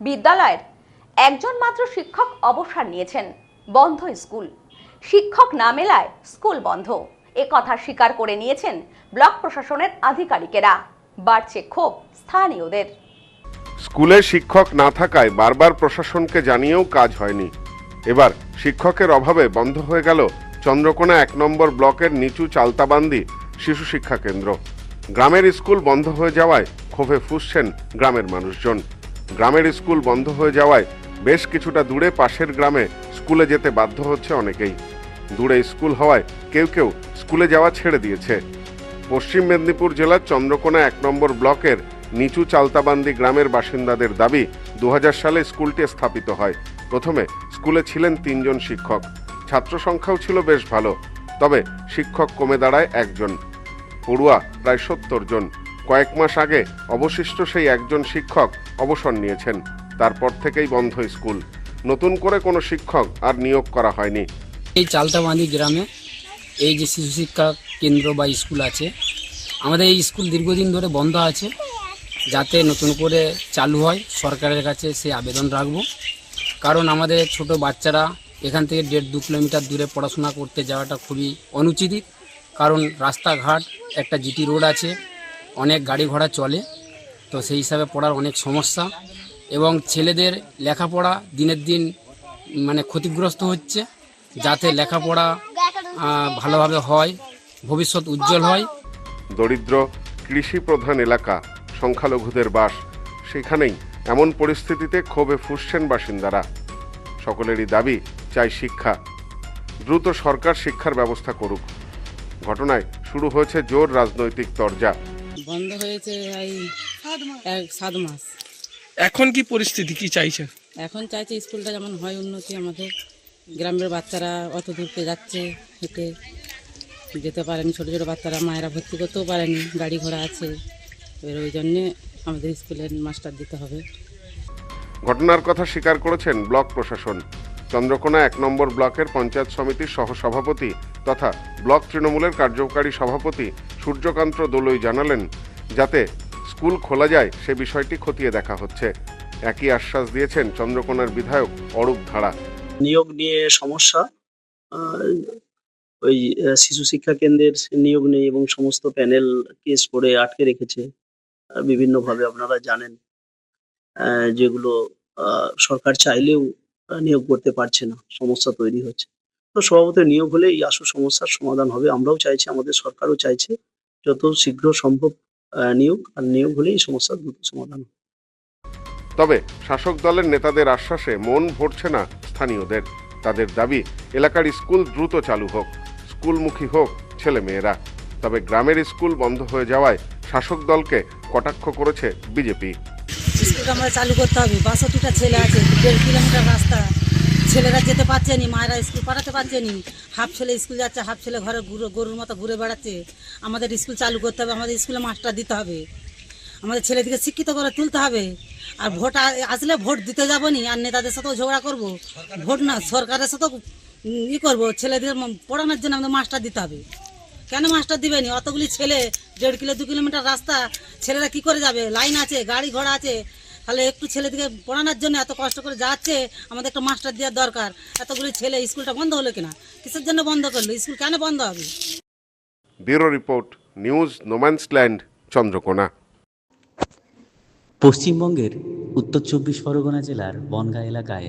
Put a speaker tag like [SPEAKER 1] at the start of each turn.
[SPEAKER 1] বিদ্যালয়ের একজন মাত্র শিক্ষক অবসর নিয়েছেন, বন্ধ স্কুল। শিক্ষক না মেলায় স্কুল বন্ধ। এ কথা স্বীকার করে নিয়েছেন ব্লক প্রশাসনের আধিকারিকেরা। বাড়ছে ক্ষোভ স্থানীয়দের।
[SPEAKER 2] স্কুলে শিক্ষক না থাকায় বারবার প্রশাসনকে জানিয়েও কাজ হয়নি। এবার শিক্ষকের অভাবে বন্ধ হয়ে গেল চন্দ্রকোনা এক নম্বর ব্লকের নিচু চালতাবান্দি শিশু শিক্ষা কেন্দ্র। গ্রামের স্কুল বন্ধ হয়ে যাওয়ায় ক্ষোভে ফুসছেন গ্রামের মানুষজন। গ্রামের স্কুল বন্ধ হয়ে যাওয়ায় বেশ কিছুটা দূরে পাশের গ্রামে স্কুলে যেতে বাধ্য হচ্ছে অনেকেই। দূরে স্কুল হওয়ায় কেউ কেউ স্কুলে যাওয়া ছেড়ে দিয়েছে। পশ্চিম মেদিনীপুর জেলার চন্দ্রকোনা এক নম্বর ব্লকের নিচু চালতাবান্দি গ্রামের বাসিন্দাদের দাবি দু হাজার সালে স্কুলটি স্থাপিত হয়। প্রথমে স্কুলে ছিলেন তিনজন শিক্ষক। ছাত্র সংখ্যাও ছিল বেশ ভালো। তবে শিক্ষক কমে দাঁড়ায় একজন। পড়ুয়া প্রায় সত্তর জন। কয়েক মাস আগে অবশিষ্ট সেই একজন শিক্ষক অবসর নিয়েছেন। তারপর থেকেই বন্ধ স্কুল। নতুন করে কোনো শিক্ষক আর নিয়োগ করা হয়নি।
[SPEAKER 3] এই চালতামাদি গ্রামে এই যে শিশু শিক্ষা কেন্দ্র বা স্কুল আছে, আমাদের এই স্কুল দীর্ঘদিন ধরে বন্ধ আছে। যাতে নতুন করে চালু হয়, সরকারের কাছে সে আবেদন রাখব। কারণ আমাদের ছোট বাচ্চারা এখান থেকে দেড় দু কিলোমিটার দূরে পড়াশোনা করতে যাওয়াটা খুবই অনুচিত। কারণ রাস্তাঘাট, একটা জিটি রোড আছে অনেক গাড়ি ঘোড়া চলে, তো সেই হিসাবে পড়ার অনেক সমস্যা। এবং ছেলেদের লেখাপড়া দিনের দিন মানে ক্ষতিগ্রস্ত হচ্ছে, যাতে লেখাপড়া ভালোভাবে হয়, ভবিষ্যৎ উজ্জ্বল হয়।
[SPEAKER 2] দরিদ্র কৃষি প্রধান এলাকা, সংখ্যালঘুদের বাস, সেখানেই এমন পরিস্থিতিতে ক্ষোভে ফুসছেন বাসিন্দারা। সকলেরই দাবি, চাই শিক্ষা। দ্রুত সরকার শিক্ষার ব্যবস্থা করুক। ঘটনায় শুরু হয়েছে জোর রাজনৈতিক তরজা।
[SPEAKER 4] বন্ধ হয়েছে এই এক সাত মাস।
[SPEAKER 5] এখন কি পরিস্থিতি কি চাইছেন
[SPEAKER 4] এখন চাইছে স্কুলটা যেমন হয় উন্নতি আমাদের গ্রামের বাচ্চারা অত দূরতে যাচ্ছে হেঁটে যেতে পারেনি। ছোটো ছোটো বাচ্চারা মায়েরা ভর্তি করতেও পারেনি গাড়ি ঘোড়া আছে। এবার ওই জন্যে আমাদের স্কুলের মাস্টার দিতে হবে।
[SPEAKER 2] ঘটনার কথা স্বীকার করেছেন ব্লক প্রশাসন। চন্দ্রকোনা এক নম্বর ব্লকের পঞ্চায়েত সমিতির সহসভাপতি তথা ব্লক তৃণমূলের কার্যকারী সভাপতি সূর্যকান্ত দোলই জানালেন, যাতে স্কুল খোলা যায়, সে বিষয়টি খতিয়ে দেখা হচ্ছে। একই আশ্বাস দিয়েছেন চন্দ্রকোনার বিধায়ক অরূপ ধারা।
[SPEAKER 6] নিয়োগ নিয়ে সমস্যা ওই শিশু শিক্ষা কেন্দ্রের নিয়োগ নেই এবং সমস্ত প্যানেল কেস করে আটকে রেখেছে বিভিন্নভাবে আপনারা জানেন যেগুলো সরকার চাইলেও নিয়োগ করতে পারছে না, সমস্যা তৈরি হচ্ছে। তো স্বভাবত নিয়োগ হলে এই আসল সমস্যার সমাধান হবে, আমরাও চাইছি, আমাদের সরকারও চাইছে যত শীঘ্র সম্ভব নিয়োগ, আর নিয়োগ হলে এই সমস্যার দ্রুত সমাধান।
[SPEAKER 2] তবে শাসক দলের নেতাদের আশ্বাসে মন ভরছে না স্থানীয়দের। তাদের দাবি, এলাকার স্কুল দ্রুত চালু হোক, স্কুলমুখী হোক ছেলে মেয়েরা তবে গ্রামের স্কুল বন্ধ হয়ে যাওয়ায় শাসক দলকে কটাক্ষ করেছে বিজেপি।
[SPEAKER 7] স্কুলটা আমরা চালু করতে হবে। বাষট্টিটা ছেলে আছে, দেড় কিলোমিটার রাস্তা। ছেলেরা যেতে পারছে নি, মায়েরা স্কুল পাঠাতে পারছে নি। হাফ ছেলে স্কুল যাচ্ছে, হাফ ছেলে ঘরে ঘুরে গরুর মতো ঘুরে বেড়াচ্ছে। আমাদের স্কুল চালু করতে হবে, আমাদের স্কুলে মাস্টার দিতে হবে। আমাদের ছেলেদিকে শিক্ষিত করে তুলতে হবে। আর ভোট আসলে ভোট দিতে যাব নি, আর নেতাদের সাথেও ঝগড়া করব। ভোট না, সরকারের সাথেও ই করব। ছেলেদের পড়ানোর জন্য আমাদের মাস্টার দিতে হবে। কেন মাস্টার দিবেনি? অতগুলি ছেলে দেড় কিলো দু কিলোমিটার রাস্তা ছেলেরা কি করে যাবে? লাইন আছে গাড়ি ঘোড়া আছে। তাহলে একটু ছেলেদিকে পড়ানোর জন্য এত কষ্ট করে যাচ্ছে আমাদের একটা মাস্টার দেওয়ার দরকার। এতগুলি ছেলে স্কুলটা বন্ধ হলো কিনা? কিসের জন্য বন্ধ করল? স্কুল কেন বন্ধ হবে?
[SPEAKER 2] Bureau report news no man's land Chandrakona.
[SPEAKER 8] পশ্চিমবঙ্গের উত্তর চব্বিশ পরগনা জেলার বনগাঁ এলাকায়